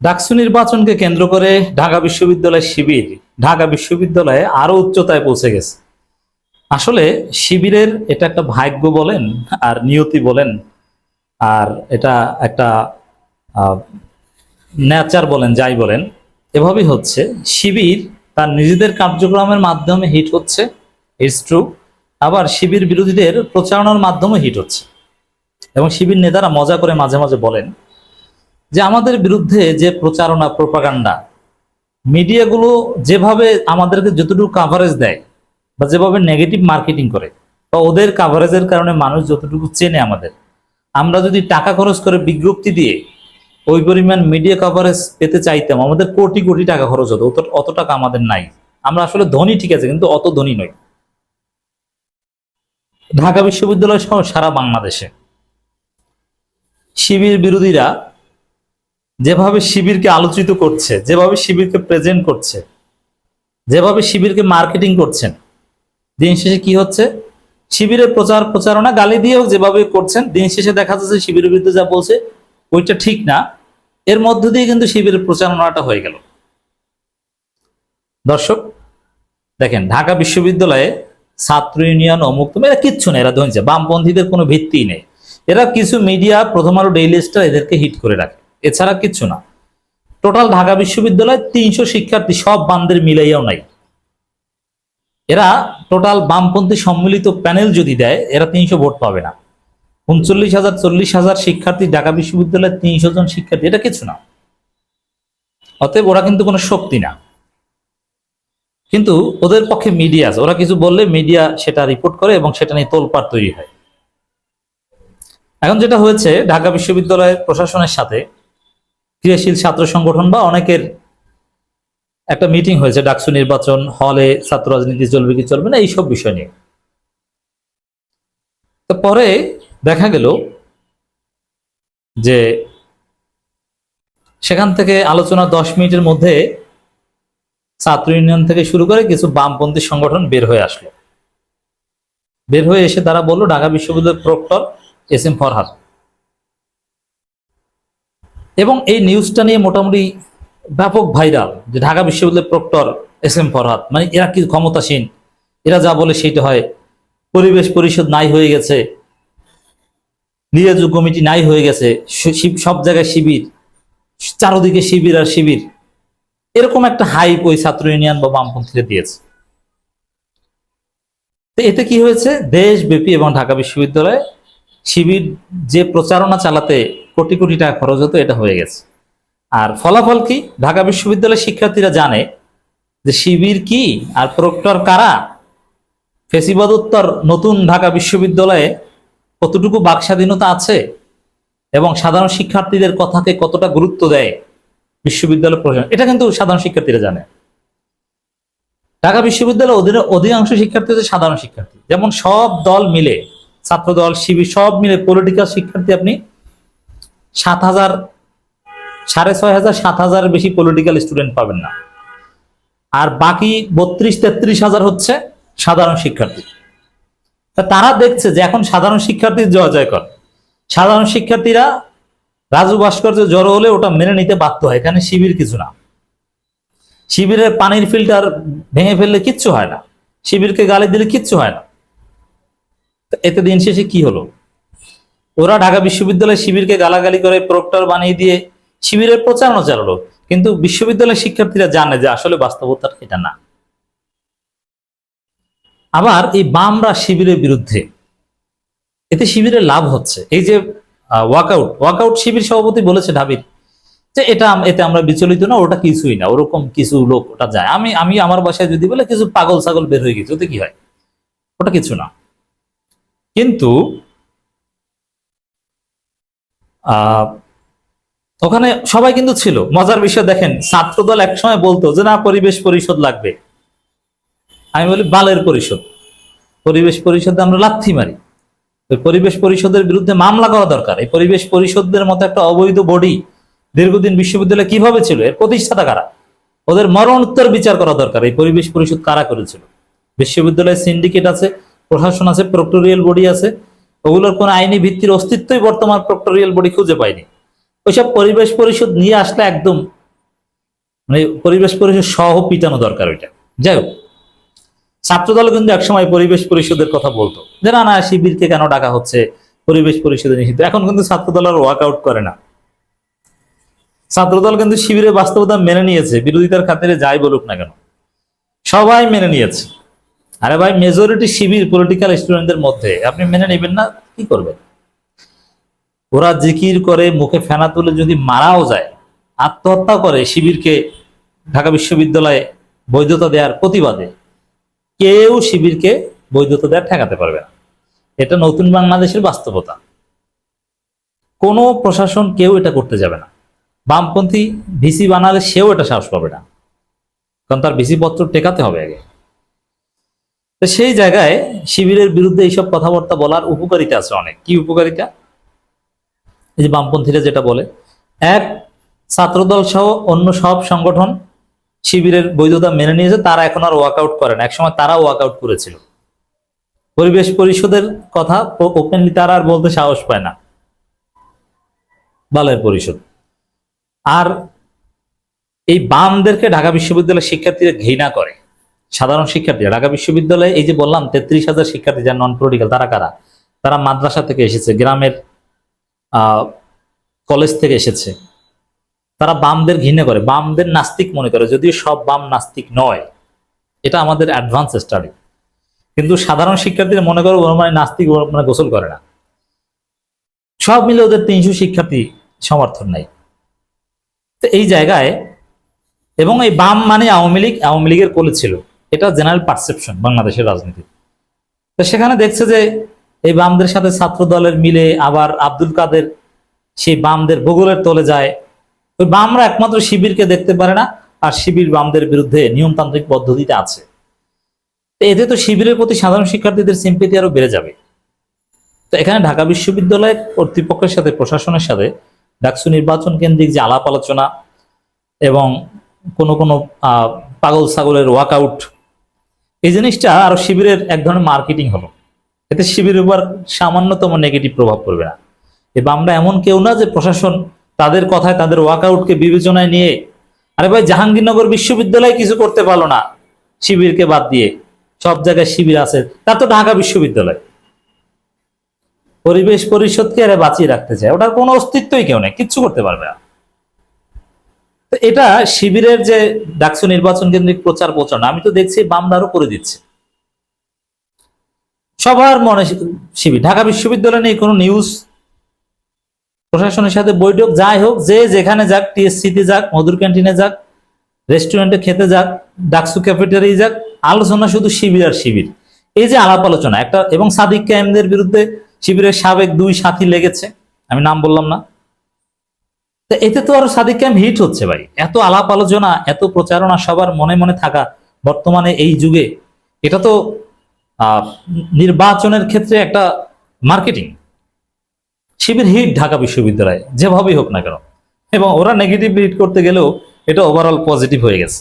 ডাকসু নির্বাচনকে কেন্দ্র করে ঢাকা বিশ্ববিদ্যালয় শিবির, ঢাকা বিশ্ববিদ্যালয়ে আরও উচ্চতায় পৌঁছে গেছে। আসলে শিবিরের এটা একটা ভাগ্য বলেন আর নিয়তি বলেন, আর এটা একটা নেচার বলেন, যাই বলেন, এভাবেই হচ্ছে। শিবির তার নিজেদের কার্যক্রমের মাধ্যমে হিট হচ্ছে ইটস ট্রু আবার শিবির বিরোধীদের প্রচারণার মাধ্যমে হিট হচ্ছে। এবং শিবির নেতারা মজা করে মাঝে মাঝে বলেন যে আমাদের বিরুদ্ধে যে প্রচারণা, প্রোপাগান্ডা, মিডিয়াগুলো যেভাবে আমাদেরকে যতটুকু কাভারেজ দেয় বা যেভাবে নেগেটিভ মার্কেটিং করে, বা ওদের কাভারেজের কারণে মানুষ যতটুকু চেনে আমাদের, আমরা যদি টাকা খরচ করে বিজ্ঞপ্তি দিয়ে ওই পরিমাণ মিডিয়া কভারেজ পেতে চাইতাম, আমাদের কোটি কোটি টাকা খরচ হতো অত টাকা আমাদের নাই। আমরা আসলে ধনী ঠিক আছে, কিন্তু অত ধনী নই। ঢাকা বিশ্ববিদ্যালয় সহ সারা বাংলাদেশে শিবির বিরোধীরা যেভাবে শিবিরকে আলোচিত করছে, যেভাবে শিবিরকে প্রেজেন্ট করছে, যেভাবে শিবিরকে মার্কেটিং করছেন, দিন শেষে কি হচ্ছে? শিবিরের প্রচার প্রচারণা গালি দিয়েও যেভাবে করছেন, দিন শেষে দেখা যাচ্ছে শিবিরের বিরুদ্ধে যা বলছে, ওইটা ঠিক না। এর মধ্য দিয়ে কিন্তু শিবিরের প্রচারণাটা হয়ে গেল। দর্শক, দেখেন, ঢাকা বিশ্ববিদ্যালয়ে ছাত্র ইউনিয়ন অমুক তুমি এরা কিচ্ছু নেই এরা ধরছে বামপন্থীদের কোনো ভিত্তি নেই। এরা কিছু মিডিয়া প্রথম আলো ডেইলি স্টার এদেরকে হিট করে রাখে। এছাড়া কিচ্ছু না। টোটাল ঢাকা বিশ্ববিদ্যালয়ে তিনশো শিক্ষার্থী, সব বান্ধের মিলাইয়াও নাই। এরা টোটাল বামপন্থী সম্মিলিত প্যানেল যদি দেয়, এরা তিনশো ভোট পাবে না। উনচল্লিশ হাজার, চল্লিশ হাজার শিক্ষার্থী ঢাকা বিশ্ববিদ্যালয়ের তিনশো জন শিক্ষার্থী, এটা কিছু না। অতএব ওরা কিন্তু কোনো শক্তি না। কিন্তু ওদের পক্ষে মিডিয়া আছে। ওরা কিছু বললে মিডিয়া সেটা রিপোর্ট করে এবং সেটা নিয়ে তোলপাড় তৈরি হয়। এখন যেটা হয়েছে, ঢাকা বিশ্ববিদ্যালয়ের প্রশাসনের সাথে ক্রিয়াশীল ছাত্র সংগঠন বা অনেকের একটা মিটিং হয়েছে, ডাকসু নির্বাচন হলে ছাত্র রাজনীতি চলবে কি চলবে না, এইসব বিষয় নিয়ে। তো পরে দেখা গেল যে সেখান থেকে আলোচনা দশ মিনিটের মধ্যে ছাত্র ইউনিয়ন থেকে শুরু করে কিছু বামপন্থী সংগঠন বের হয়ে আসলো। বের হয়ে এসে তারা বলল, ঢাকা বিশ্ববিদ্যালয়ের প্রক্টর এস এম ফরহাদ। এবং এই নিউজটা নিয়ে মোটামুটি ব্যাপক ভাইরাল, যে ঢাকা বিশ্ববিদ্যালয়ের প্রক্টর এস এম ফরহাদ মানে এরা কি ক্ষমতাসীন? এরা যা বলে সেইটা হয়, পরিবেশ পরিষদ নাই হয়ে গেছে নির্বাচন কমিটি নাই হয়ে গেছে সব জায়গায় শিবির, চারোদিকে শিবির আর শিবির। এরকম একটা হাইপ ওই ছাত্র ইউনিয়ন বা বামপন্থীরা দিয়েছে। তো এতে কি হয়েছে? দেশব্যাপী এবং ঢাকা বিশ্ববিদ্যালয়ে শিবির যে প্রচারণা চালাতে কোটি কোটি টাকা খরচ হতো, এটা হয়ে গেছে। আর ফলাফল কি? ঢাকা বিশ্ববিদ্যালয়ের শিক্ষার্থীরা জানে যে শিবির কি আর প্রক্টর কারা? ফেসিবাদোত্তর নতুন ঢাকা বিশ্ববিদ্যালয়ে কতটুকু বাক স্বাধীনতা আছে এবং সাধারণ শিক্ষার্থীদের কথাকে কতটা গুরুত্ব দেয় বিশ্ববিদ্যালয় প্রশাসন? এটা কিন্তু সাধারণ শিক্ষার্থীরা জানে। ঢাকা বিশ্ববিদ্যালয়ের অধীনে অধিকাংশ শিক্ষার্থী হচ্ছে সাধারণ শিক্ষার্থী। যেমন সব দল মিলে ছাত্র দল শিবির, সব মিলে পলিটিক্যাল শিক্ষার্থী আপনি সাত হাজার, সাড়ে ছয় হাজার, সাত হাজারের বেশি পলিটিক্যাল স্টুডেন্ট পাবেন না। আর বাকি বত্রিশ, তেত্রিশ হাজার হচ্ছে সাধারণ শিক্ষার্থী। তা তারা দেখছে যে এখন সাধারণ শিক্ষার্থীর জয় জয় কর সাধারণ শিক্ষার্থীরা রাজু ভাস্কর্য জড়ো হলে ওটা মেনে নিতে বাধ্য হয়। এখানে শিবির কিছু না। শিবিরের পানির ফিল্টার ভেঙে ফেললে কিচ্ছু হয় না। শিবিরকে গালি দিলে কিচ্ছু হয় না। এতে দিন শেষে কি হলো? ওরা ঢাকা বিশ্ববিদ্যালয়ে শিবিরকে গালাগালি করে, প্রক্টর বানিয়ে দিয়ে শিবিরের প্রচারণা চালালো। কিন্তু বিশ্ববিদ্যালয়ের শিক্ষার্থীরা জানে যে আসলে বাস্তবতা এটা না। আবার এই বামরা শিবিরের বিরুদ্ধে এতে শিবিরের লাভ হচ্ছে। এই যে ওয়াকআউট ওয়াকআউট শিবির সভাপতি বলেছে ঢাবির যে এটা এতে আমরা বিচলিত না, ওটা কিছুই না, ওরকম কিছু লোক ওটা যায়। আমি আমি আমার বাসায় যদি বলে কিছু পাগল ছাগল বের হয়ে গেছে, ওতে কি হয়? ওটা কিছু না। কিন্তু ওখানে সবাই কিন্তু ছিল। মজার বিষয় দেখেন, ছাত্রদল একসময় বলতো যে, না, পরিবেশ পরিষদ লাগবে। আমি বলি, বালের পরিষদ। পরিবেশ পরিষদে আমরা লাথি মারি। পরিবেশ পরিষদের বিরুদ্ধে মামলা করা দরকার। এই পরিবেশ পরিষদের মতো একটা অবৈধ বডি দীর্ঘদিন বিশ্ববিদ্যালয় কীভাবে ছিল? এর প্রতিষ্ঠাতা কারা? ওদের মরণোত্তর বিচার করা দরকার। এই পরিবেশ পরিষদ কারা করেছিল? বিশ্ববিদ্যালয়ের সিন্ডিকেট আছে, প্রশাসন আছে, প্রক্টোরিয়াল বডি আছে। ওগুলোর কোনো আইনি ভিত্তির অস্তিত্বই বর্তমান প্রক্টোরিয়াল বডি খুঁজে পায়নি। ওইসব পরিবেশ পরিষদ নিয়ে আসলে একদম মানে পরিবেশ পরিষদ সহ পিটানো দরকার ওইটা। যাই হোক, ছাত্রদল কিন্তু একসময় পরিবেশ পরিষদের কথা বলতো যে, না না, শিবিরকে কেন ডাকা হচ্ছে? পরিবেশ পরিষদে নিষিদ্ধ। এখন কিন্তু ছাত্রদল আর ওয়ার্কআউট করে না। ছাত্রদল কিন্তু শিবিরের বাস্তবতা মেনে নিয়েছে, বিরোধিতার খাতিরে যাই বলুক না কেন। সবাই মেনে নিয়েছে। আরে ভাই মেজরিটি শিবির পলিটিক্যাল স্টুডেন্টদের মধ্যে। আপনি মেনে নেবেন না, কি করবেন? ওরা জিকির করে, মুখে ফেনা তুলে যদি মারাও যায়, আত্মহত্যা করে শিবিরকে ঢাকা বিশ্ববিদ্যালয়ে বৈধতা দেওয়ার প্রতিবাদে, কেউ শিবিরকে বৈধতা দেওয়ার ঠেকাতে পারবে না। এটা নতুন বাংলাদেশের বাস্তবতা। কোনো প্রশাসন কেউ এটা করতে যাবে না। বামপন্থী ভিসি বানালে সেও এটা সাহস পাবে না। কারণ তার ভিসি পত্র টেকাতে হবে আগে। তো সেই জায়গায় শিবিরের বিরুদ্ধে এইসব কথাবার্তা বলার উপকারিতা আছে অনেক। কি উপকারিতা? এই যে বামপন্থীরা যেটা বলে, এক, ছাত্রদল সহ অন্য সব সংগঠন শিবিরের বৈধতা মেনে নিয়েছে, তারা এখন আর ওয়ার্কআউট করে না। একসময় তারা ওয়ার্কআউট করেছিল। পরিবেশ পরিষদের কথা ওপেনলি তারা আর বলতে সাহস পায় না। বালের পরিষদ। আর এই বামদেরকে ঢাকা বিশ্ববিদ্যালয়ের শিক্ষার্থীরা ঘৃণা করে। সাধারণ শিক্ষার্থীরা, ঢাকা বিশ্ববিদ্যালয়ে এই যে বললাম, তেত্রিশ হাজার শিক্ষার্থী যারা নন পলিটিক্যাল তারা কারা? তারা মাদ্রাসা থেকে এসেছে, গ্রামের কলেজ থেকে এসেছে। তারা বামদের ঘৃণা করে, বামদের নাস্তিক মনে করে, যদিও সব বাম নাস্তিক নয়। এটা আমাদের অ্যাডভান্স স্টাডি কিন্তু সাধারণ শিক্ষার্থীরা মনে করে মানে নাস্তিক মানে গোসল করে না। সব মিলে ওদের তিনশো শিক্ষার্থী সমর্থন নাই। তো এই জায়গায়, এবং এই বাম মানে আওয়ামী লীগ, আওয়ামী লীগের কোলে ছিল। এটা জেনারেল পারসেপশন বাংলাদেশের রাজনীতি। তো সেখানে দেখছে যে এই বামদের সাথে ছাত্র দলের মিলে আবার আব্দুল কাদের সেই বামদের ভূগোলের তলে যায়। ওই বামরা একমাত্র শিবিরকে দেখতে পারে না, আর শিবির বামদের বিরুদ্ধে নিয়মতান্ত্রিক পদ্ধতিতে আছে। এতে তো শিবিরের প্রতি সাধারণ শিক্ষার্থীদের সিম্পেতি আরও বেড়ে যাবে। তো এখানে ঢাকা বিশ্ববিদ্যালয় কর্তৃপক্ষের সাথে, প্রশাসনের সাথে ডাকসু নির্বাচন কেন্দ্রিক যে আলাপ আলোচনা এবং কোনো কোনো পাগল ছাগলের ওয়াকআউট এই জিনিসটা আরও শিবিরের এক ধরনের মার্কেটিং হলো। এতে শিবিরের উপর সামান্যতম নেগেটিভ প্রভাব পড়বে না। এবার আমরা এমন কেউ না যে প্রশাসন তাদের কথায়, তাদের ওয়াকআউটকে বিবেচনায় নিয়ে, আরে ভাই জাহাঙ্গীরনগর বিশ্ববিদ্যালয় কিছু করতে পারল না শিবিরকে বাদ দিয়ে। সব জায়গায় শিবির আছে তার তো ঢাকা বিশ্ববিদ্যালয়। পরিবেশ পরিষদকে আরে বাঁচিয়ে রাখতে চায়। ওটার কোনো অস্তিত্বই কেউ নেই, কিচ্ছু করতে পারবে না। তো এটা শিবিরের যে ডাকসু নির্বাচন কেন্দ্রিক প্রচার প্রচারণা, আমি তো দেখছি বামদারও করে দিচ্ছে। সবার মনে শিবির, ঢাকা বিশ্ববিদ্যালয় নিয়ে কোনো নিউজ প্রশাসনের সাথে বৈঠক, যাই হোক, যে যেখানে যাক টিএসসিতে যাক, মধুর ক্যান্টিনে যাক রেস্টুরেন্টে খেতে যাক, ডাকসু ক্যাফেটারি যাক, আলোচনা শুধু শিবির আর শিবির। এই যে আলাপ আলোচনা, একটা, এবং সাদিক ক্যামদের বিরুদ্ধে শিবিরের সাবেক দুই সাথী লেগেছে, আমি নাম বললাম না এতে তো আরও সাদিক ক্যাম্প হিট হচ্ছে ভাই। এত আলাপ আলোচনা, এত প্রচারণা সবার মনে মনে থাকা বর্তমানে এই যুগে, এটা তো নির্বাচনের ক্ষেত্রে একটা মার্কেটিং। শিবির হিট ঢাকা বিশ্ববিদ্যালয়ে, যেভাবেই হোক না কেন। এবং ওরা নেগেটিভ হিট করতে গেলেও এটা ওভারঅল পজিটিভ হয়ে গেছে।